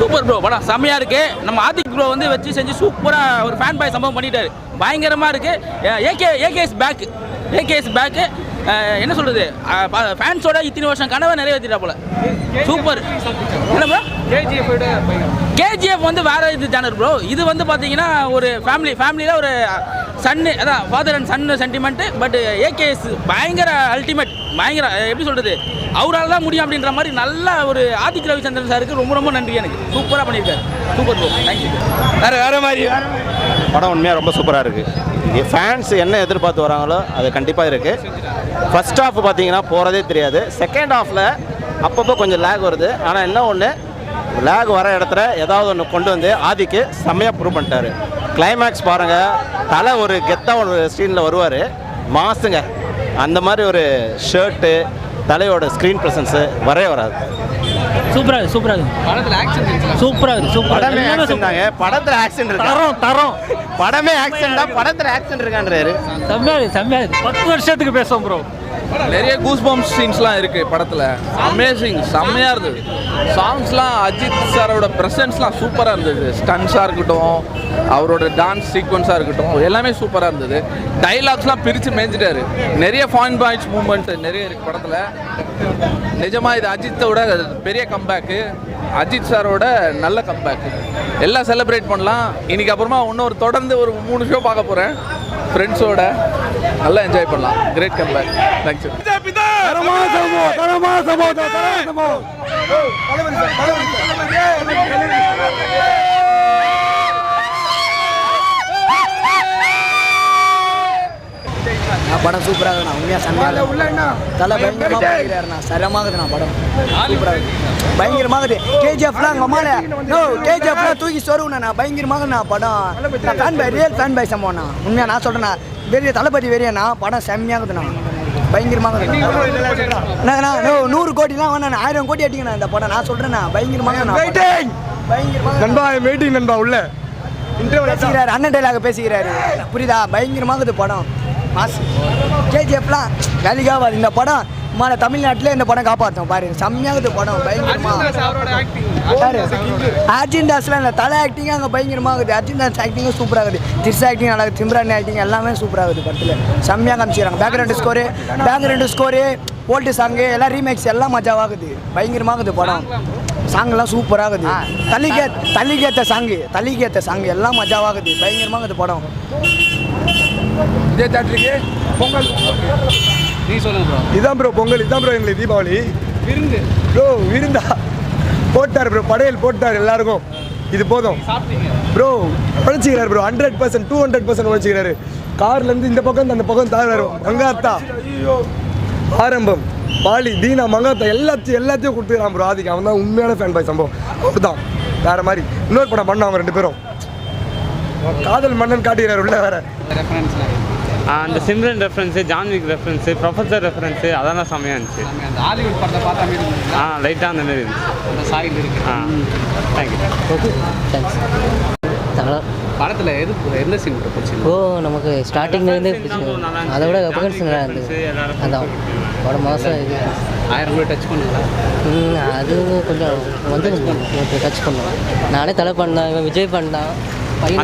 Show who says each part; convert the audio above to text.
Speaker 1: Super bro படம் செம்மையாக இருக்குது நம்ம ஆதிக் ப்ரோ வந்து வச்சு செஞ்சு சூப்பராக ஒரு ஃபேன் பாய் சம்பவம் பண்ணிட்டாரு. பயங்கரமாக இருக்குது AK AK's back AK's back என்ன சொல்கிறது ஃபேன்ஸோட இத்தனை வருஷம் கனவை நிறைவேற்றிட்டா போல. சூப்பர். என்ன ப்ரோ கேஜிஎஃப் வந்து வேற இது ஜானர் ப்ரோ இது வந்து பார்த்தீங்கன்னா ஒரு ஃபேமிலி ஃபேமிலியில் ஒரு சன்னு அதான் father and son sentiment but AK's பயங்கர அல்டிமேட் பயங்கர எப்படி சொல்றது? அவரால் தான் முடியும் அப்படின்ற மாதிரி நல்ல ஒரு ஆதிக் ரவிச்சந்திரன் சாருக்கு ரொம்ப ரொம்ப நன்றி எனக்கு. சூப்பராக பண்ணியிருக்காரு. சூப்பர் ப்ரோ தேங்க்யூ
Speaker 2: வேற வேற மாதிரி?
Speaker 3: படம் உண்மையாக ரொம்ப சூப்பராக இருக்குது ஃபேன்ஸ் என்ன எதிர்பார்த்து வராங்களோ அது கண்டிப்பாக இருக்குது ஃபர்ஸ்ட் ஹாஃப் பார்த்தீங்கன்னா போகிறதே தெரியாது. செகண்ட் ஹாஃபில் அப்பப்போ கொஞ்சம் லேக் வருது. ஆனால் என்ன ஒன்று லேக் வர இடத்துல ஏதாவது ஒன்று கொண்டு வந்து ஆதிக்கு செம்மையாக ப்ரூவ் பண்ணிட்டாரு. கிளைமேக்ஸ் பாருங்கள் தலை ஒரு கெத்தாக ஒரு சீனில் வருவார். மாசுங்க. அந்த மாதிரி ஒரு ஷர்ட்டு தலையோட ஸ்க்ரீன் ப்ரெசன்ஸு வரவே வராது.
Speaker 4: சூப்பரா இருக்கு சூப்பரா இருக்கு.
Speaker 2: படத்துல ஆக்ஷன்
Speaker 4: சூப்பரா இருக்கு சூப்பரா
Speaker 3: படமே ஆக்ஷன் தாங்க. படத்தில் ஆக்ஷன் இருக்கு?
Speaker 4: தரோம் தரோம்.
Speaker 3: படமே ஆக்ஷன் தான் படத்தில் ஆக்ஷன் இருக்கான்றாரு.
Speaker 4: செம்மையா இருக்கு செம்மையா இருக்கு. பத்து வருஷத்துக்கு பேசுவோம் ப்ரோ
Speaker 2: நிறைய கூஸ் பம்ப் சீன்ஸ்லாம் இருக்கு படத்தில். அமேசிங் செம்மையாக இருந்தது. சாங்ஸ்லாம் அஜித் சாரோட ப்ரெசன்ஸ்லாம் சூப்பராக இருந்தது. ஸ்டன்ஸாக இருக்கட்டும் அவரோட டான்ஸ் சீக்வன்ஸாக இருக்கட்டும் எல்லாமே சூப்பராக இருந்தது. டைலாக்ஸ்லாம் பிரித்து மேய்ஞ்சிட்டாரு நிறைய ஃபாயின் பாயிண்ட்ஸ் மூமெண்ட் நிறைய இருக்குது படத்தில். நிஜமாக இது அஜித்தோட பெரிய கம்பேக்கு அஜித் சாரோட நல்ல கம்பேக்கு எல்லாம் செலிப்ரேட் பண்ணலாம். இன்றைக்கி அப்புறமா இன்னொரு தொடர்ந்து ஒரு மூணு ஷோ பார்க்க போகிறேன் ஃப்ரெண்ட்ஸோட நல்லா என்ஜாய் பண்ணலாம். கிரேட் கம்பேக் தேங்க்யூ
Speaker 5: நான் படம் சூப்பராக இருக்குண்ணா. உண்மையாக செம்மையாக தலை பயங்கரமாக பண்ணிக்கிறாருண்ணா சரமாகுதுண்ணா படம் சூப்பராக பயங்கரமாகுது கேஜிஎஃப்லாம் எங்கள் அம்மால நோ கேஜிஎஃப்லாம் தூக்கி சொருவுண்ணா. பயங்கரமாகுதுண்ணா படம். நான் fan by real fan by சம்பவம்ண்ணா. உண்மையாக நான் சொல்கிறேண்ணா வெறிய தளபதி வெறியண்ணா. படம் செம்மையாகுதுண்ணா பயங்கரமாக நூறு கோடிலாம் வேணாண்ணா ஆயிரம் கோடி அடிங்கண்ணா இந்த படம். நான் சொல்கிறேண்ணா பயங்கரமாக பயங்கரமாக
Speaker 6: நண்பா வெயிட்டிங் நண்பா உள்ள.
Speaker 5: அண்ணன் டைலாக் பேசிக்கிறாரு. புரியுதா? பயங்கரமாகுது படம். மாஸ் கேஜிஎஃப்லாம் வேலைக்காகாது இந்த படம் மால தமிழ்நாட்டிலே இந்த படம் காப்பாற்றும் பாரு செம்மையாகுது படம். பயங்கரமா. அர்ஜுன் தாஸ்லாம் இல்லை தலை ஆக்டிங் அங்கே பயங்கரமாகுது அர்ஜுன் தாஸ் ஆக்டிங்கும் சூப்பராகுது திர்ஸ் ஆக்டிங் நல்லா திம்ரான் ஆக்டிங் எல்லாமே சூப்பராகுது படத்தில். செம்மையாக காமிச்சிக்கிறாங்க background score background score old song எல்லாம் ரீமேக்ஸ் எல்லாம் மஜாவாகுது. பயங்கரமாகுது படம். சாங்கெல்லாம் சூப்பராகுது தள்ளிக்கே தள்ளிக்கேத்த சாங்கு தள்ளிக்கேத்த சாங்கு எல்லாம் மஜாவாகுது. பயங்கரமாகுது படம்.
Speaker 2: விஜய் தேட்டருக்கு பொங்கல். நீ சொல்லுங்க ப்ரோ
Speaker 6: இதான் ப்ரோ பொங்கல். இதான் ப்ரோ எங்களுக்கு தீபாவளி.
Speaker 2: விருந்து.
Speaker 6: ப்ரோ விருந்தா. போட்டார் ப்ரோ படையல் போட்டார் எல்லாருக்கும். இது போதும். Bro உழைச்சிக்கிறார் bro hundred percent two hundred percent உழைச்சிக்கிறாரு கார்லேருந்து இந்த பக்கம் அந்த பக்கம் தாழ்றாரு மங்காத்தா. ஆரம்பம். பாலி தீனா மங்காத்தா எல்லாத்தையும் எல்லாத்தையும் கொடுத்துக்கிறான் ப்ரோ ஆதிக்கு. அவன் தான் உண்மையான ஃபேன் பாய் சம்பவம். அவர் தான் வேற மாதிரி. இன்னொரு படம் பண்ண அவங்க ரெண்டு பேரும். காதல் மன்னன் காட்டுகிறார் உள்ள வேற.
Speaker 7: அந்த Simran reference John Wick reference professor reference அதெல்லாம் செம்மையாக இருந்துச்சு.
Speaker 2: அந்த ஹாலிவுட் படத்தை பார்த்தா மாதிரி.
Speaker 7: ஆ லைட்டாக அந்த மாதிரி இருந்துச்சு.
Speaker 2: அந்த சாயில் இருக்கு.
Speaker 7: ஆ தேங்க்யூ
Speaker 2: படத்துல எது எந்த சீன் பிடிச்சிருக்கு
Speaker 8: ஓ நமக்கு ஸ்டார்டிங்லேருந்தே பிடிச்சது அதை விட வெப்பன்ஸ் நல்லா இருந்தது. அதான். படம் மாதம் இது
Speaker 2: ஆயிரம் ரூபாய் டச் பண்ணுங்களா?
Speaker 8: அது கொஞ்சம் வந்து டச் பண்ணோம் நானே தலை பண்ணேன். இவன் விஜய் பண்ணான். பையன்